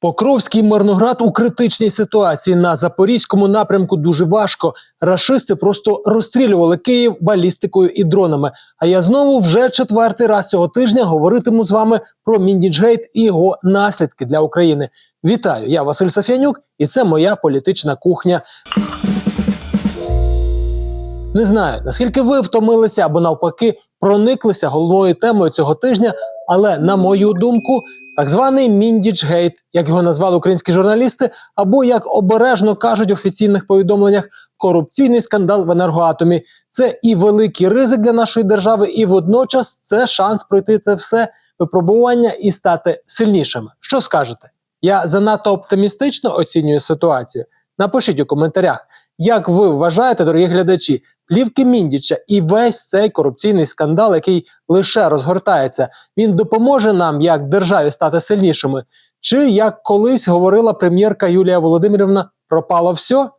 Покровський Мирноград у критичній ситуації на запорізькому напрямку дуже важко. Рашисти просто розстрілювали Київ балістикою і дронами. А я знову вже четвертий раз цього тижня говоритиму з вами про Міндіджгейт і його наслідки для України. Вітаю! Я Василь Сафянюк, і це моя політична кухня. Не знаю, наскільки ви втомилися або навпаки прониклися головною темою цього тижня, але на мою думку, так званий Міндічгейт, як його назвали українські журналісти, або як обережно кажуть в офіційних повідомленнях, корупційний скандал в енергоатомі. Це і великий ризик для нашої держави, і водночас це шанс пройти це все випробування і стати сильнішими. Що скажете? Я занадто оптимістично оцінюю ситуацію. Напишіть у коментарях, як ви вважаєте, дорогі глядачі, плівки Міндіча і весь цей корупційний скандал, який лише розгортається, він допоможе нам як державі стати сильнішими? Чи як колись говорила прем'єрка Юлія Володимирівна, пропало все?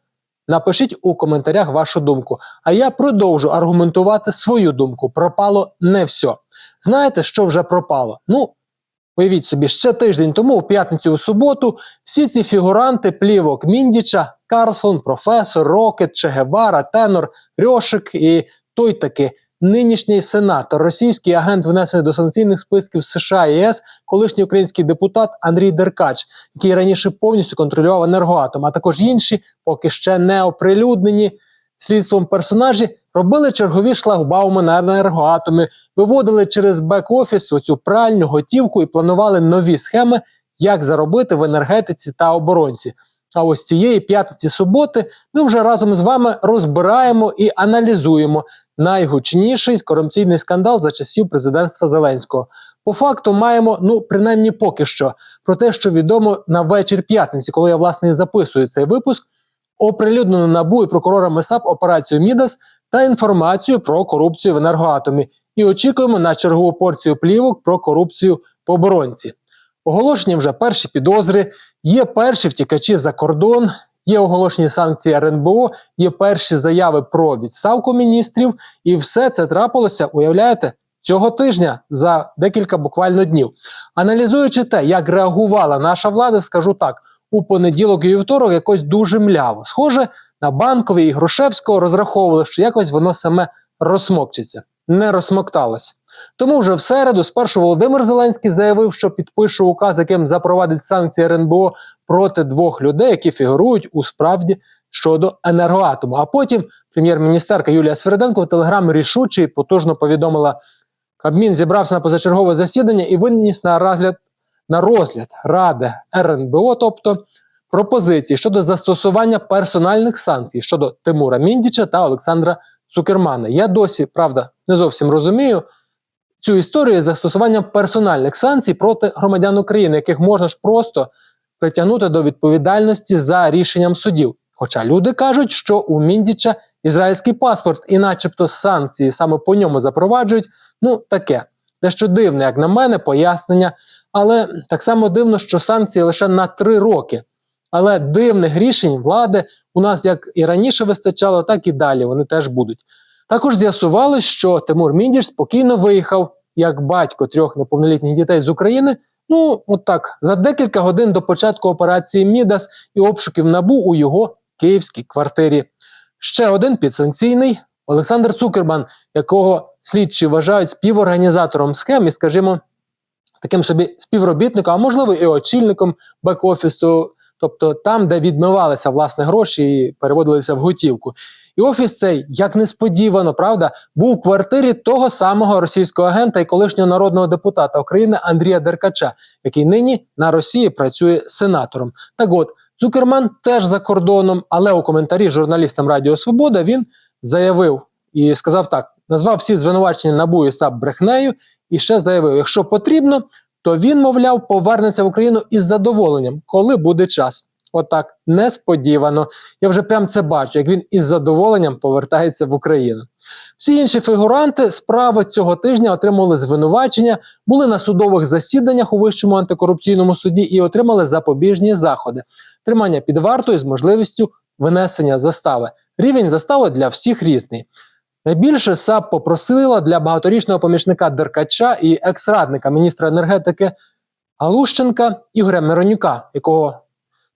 Напишіть у коментарях вашу думку. А я продовжу аргументувати свою думку. Пропало не все. Знаєте, що вже пропало? Ну, Уявіть собі, ще тиждень тому, у п'ятницю у суботу, всі ці фігуранти плівок Міндіча, Карлсон, професор, Рокет, Чегевара, Тенор, Рьошик і той таки нинішній сенатор, російський агент внесений до санкційних списків США і ЄС, колишній український депутат Андрій Деркач, який раніше повністю контролював енергоатом, а також інші, поки ще не оприлюднені слідством персонажі, робили чергові шлагбауми на енергоатомі, виводили через бек-офіс оцю пральню готівку і планували нові схеми, як заробити в енергетиці та оборонці. А ось цієї п'ятниці суботи ми вже разом з вами розбираємо і аналізуємо найгучніший корупційний скандал за часів президентства Зеленського. По факту маємо, ну принаймні поки що, про те, що відомо на вечір п'ятниці, коли я власне записую цей випуск, оприлюднену набу і прокурорами САП операцію Мідас та інформацію про корупцію в енергоатомі. І очікуємо на чергову порцію плівок про корупцію по оборонці. Оголошені вже перші підозри, є перші втікачі за кордон, є оголошені санкції РНБО, є перші заяви про відставку міністрів, і все це трапилося, уявляєте, цього тижня за декілька буквально днів. Аналізуючи те, як реагувала наша влада, скажу так: у понеділок і вівторок якось дуже мляво. Схоже, на банковій і Грушевського розраховували, що якось воно саме розсмокчиться. Не розсмокталося. Тому вже в середу спершу Володимир Зеленський заявив, що підпише указ, яким запровадить санкції РНБО проти двох людей, які фігурують у справді щодо енергоатому. А потім прем'єр-міністерка Юлія Свериденко в телеграмі рішуче і потужно повідомила: Кабмін зібрався на позачергове засідання і виніс на розгляд на розгляд Ради РНБО, тобто пропозиції щодо застосування персональних санкцій щодо Тимура Міндіча та Олександра Цукермана. Я досі правда не зовсім розумію цю історію застосуванням персональних санкцій проти громадян України, яких можна ж просто притягнути до відповідальності за рішенням судів. Хоча люди кажуть, що у Міндіча ізраїльський паспорт, і, начебто, санкції саме по ньому запроваджують. Ну таке дещо дивне, як на мене, пояснення. Але так само дивно, що санкції лише на три роки. Але дивних рішень влади у нас як і раніше вистачало, так і далі вони теж будуть. Також з'ясували, що Тимур Міндіш спокійно виїхав як батько трьох неповнолітніх дітей з України. Ну, от так, за декілька годин до початку операції Мідас і обшуків набу у його київській квартирі. Ще один підсанкційний Олександр Цукерман, якого слідчі вважають співорганізатором схем і, скажімо, таким собі співробітником, а можливо і очільником бек-офісу, тобто там, де відмивалися власне гроші і переводилися в готівку. І офіс цей, як несподівано, правда, був у квартирі того самого російського агента і колишнього народного депутата України Андрія Деркача, який нині на Росії працює сенатором. Так от Цукерман теж за кордоном, але у коментарі журналістам Радіо Свобода він заявив і сказав так: назвав всі звинувачення НАБУ і САП брехнею, і ще заявив: якщо потрібно, то він, мовляв, повернеться в Україну із задоволенням, коли буде час. Отак несподівано. Я вже прям це бачу, як він із задоволенням повертається в Україну. Всі інші фігуранти справи цього тижня отримали звинувачення, були на судових засіданнях у вищому антикорупційному суді і отримали запобіжні заходи, тримання під вартою з можливістю винесення застави. Рівень застави для всіх різний. Найбільше САП попросила для багаторічного помічника Деркача і екс-радника міністра енергетики Галущенка, Ігоря Миронюка, якого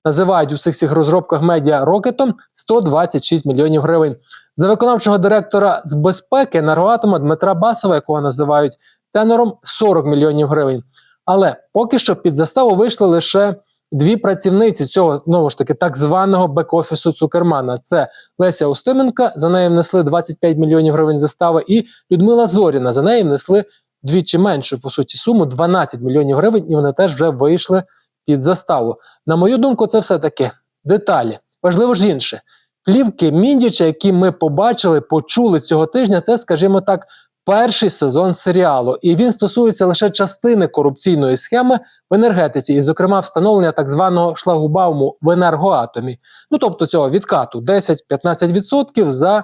називають у всіх цих розробках медіа рокетом 126 мільйонів гривень. За виконавчого директора з безпеки енергоатома Дмитра Басова, якого називають тенором 40 мільйонів гривень. Але поки що під заставу вийшли лише дві працівниці цього знову ж таки так званого бек-офісу Цукермана. Це Леся Устименка, за нею внесли 25 мільйонів гривень застави, і Людмила Зоріна. За нею внесли двічі меншу по суті суму 12 мільйонів гривень, і вони теж вже вийшли під заставу. На мою думку, це все таки деталі. Важливо ж інше. Плівки Міндіча, які ми побачили, почули цього тижня, це, скажімо так, перший сезон серіалу, і він стосується лише частини корупційної схеми в енергетиці, і, зокрема, встановлення так званого шлагубауму в енергоатомі. Ну тобто цього відкату 10-15% за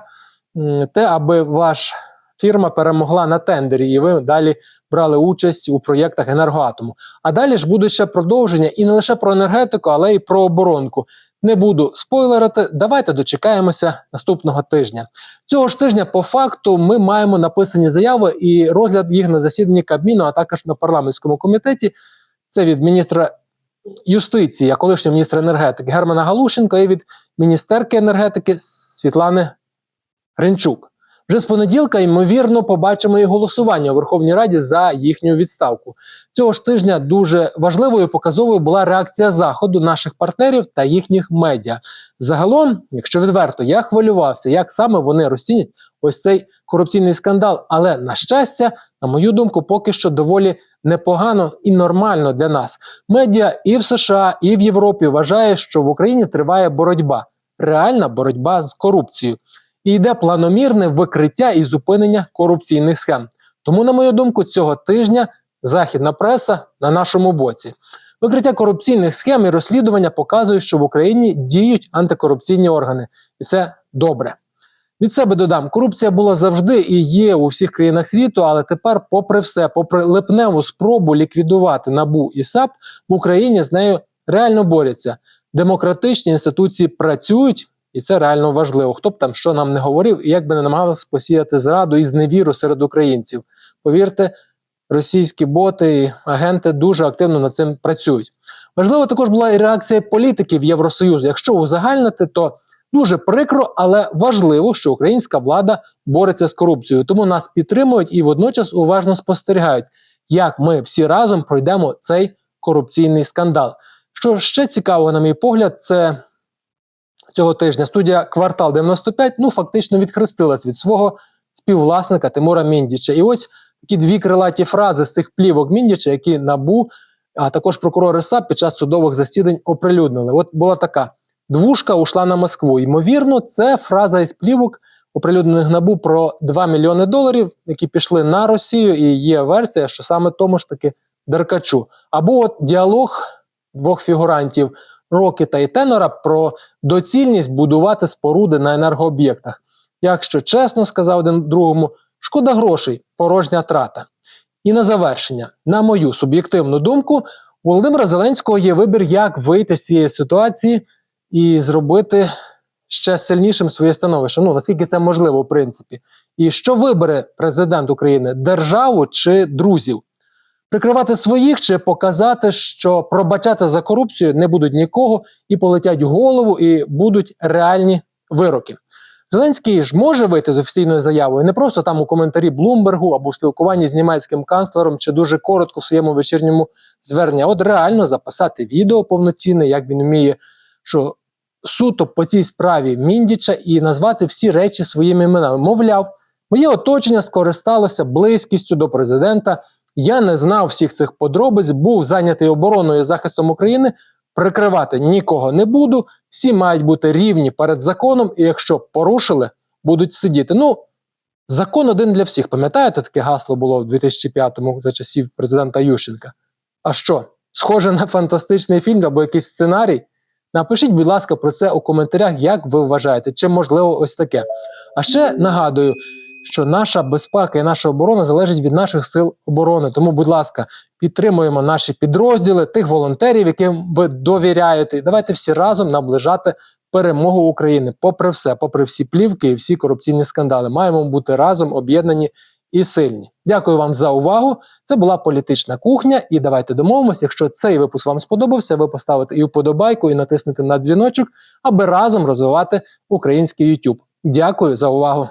те, аби ваш фірма перемогла на тендері, і ви далі брали участь у проєктах енергоатому. А далі ж буде ще продовження і не лише про енергетику, але й про оборонку. Не буду спойлерити. Давайте дочекаємося наступного тижня. Цього ж тижня, по факту, ми маємо написані заяви і розгляд їх на засіданні Кабміну, а також на парламентському комітеті. Це від міністра юстиції, колишнього міністра енергетики Германа Галушенка і від міністерки енергетики Світлани Гринчук. Вже з понеділка, ймовірно, побачимо і голосування у Верховній Раді за їхню відставку. Цього ж тижня дуже важливою показовою була реакція заходу наших партнерів та їхніх медіа. Загалом, якщо відверто, я хвилювався, як саме вони розцінять ось цей корупційний скандал. Але на щастя, на мою думку, поки що доволі непогано і нормально для нас. Медіа і в США, і в Європі вважає, що в Україні триває боротьба, реальна боротьба з корупцією. І йде планомірне викриття і зупинення корупційних схем. Тому, на мою думку, цього тижня західна преса на нашому боці. Викриття корупційних схем і розслідування показують, що в Україні діють антикорупційні органи, і це добре. Від себе додам, корупція була завжди і є у всіх країнах світу, але тепер, попри все, попри липневу спробу ліквідувати набу і САП, в Україні з нею реально борються. Демократичні інституції працюють, і це реально важливо. Хто б там що нам не говорив, і як би не намагався посіяти зраду і зневіру серед українців. Повірте, російські боти і агенти дуже активно над цим працюють. Важливо також була і реакція політиків Євросоюзу. Якщо узагальнити, то дуже прикро, але важливо, що українська влада бореться з корупцією. Тому нас підтримують і водночас уважно спостерігають, як ми всі разом пройдемо цей корупційний скандал. Що ще цікаво, на мій погляд, це цього тижня студія Квартал 95 ну фактично відхрестилась від свого співвласника Тимура Міндіча. І ось такі дві крилаті фрази з цих плівок Міндіча, які набу, а також прокурори САП під час судових засідань оприлюднили. От була така: двушка ушла на Москву. Ймовірно, це фраза із плівок, оприлюднених набу про 2 мільйони доларів, які пішли на Росію, і є версія, що саме тому ж таки Деркачу. Або от діалог двох фігурантів. Рокета і Тенора про доцільність будувати споруди на енергооб'єктах. Якщо чесно сказав один другому, шкода грошей, порожня трата. І на завершення, на мою суб'єктивну думку, у Володимира Зеленського є вибір, як вийти з цієї ситуації і зробити ще сильнішим своє становище. Ну наскільки це можливо, в принципі. І що вибере президент України державу чи друзів? Прикривати своїх чи показати, що пробачати за корупцію не будуть нікого, і полетять голову, і будуть реальні вироки. Зеленський ж може вийти з офіційною заявою не просто там у коментарі Блумбергу або в спілкуванні з німецьким канцлером, чи дуже коротко в своєму вечірньому зверненні, от реально записати відео повноцінне, як він вміє, що суто по цій справі Міндіча і назвати всі речі своїми іменами. Мовляв, моє оточення скористалося близькістю до президента. Я не знав всіх цих подробиць, був зайнятий обороною і захистом України. Прикривати нікого не буду. Всі мають бути рівні перед законом, і якщо порушили, будуть сидіти. Ну, закон один для всіх. Пам'ятаєте, таке гасло було в 2005-му за часів президента Ющенка? А що? Схоже на фантастичний фільм або якийсь сценарій? Напишіть, будь ласка, про це у коментарях, як ви вважаєте, чи можливо ось таке. А ще нагадую, що наша безпека і наша оборона залежить від наших сил оборони. Тому, будь ласка, підтримуємо наші підрозділи, тих волонтерів, яким ви довіряєте. Давайте всі разом наближати перемогу України. Попри все, попри всі плівки і всі корупційні скандали, маємо бути разом об'єднані і сильні. Дякую вам за увагу. Це була політична кухня. І давайте домовимося. Якщо цей випуск вам сподобався, ви поставите і вподобайку, і натиснете на дзвіночок, аби разом розвивати український YouTube. Дякую за увагу.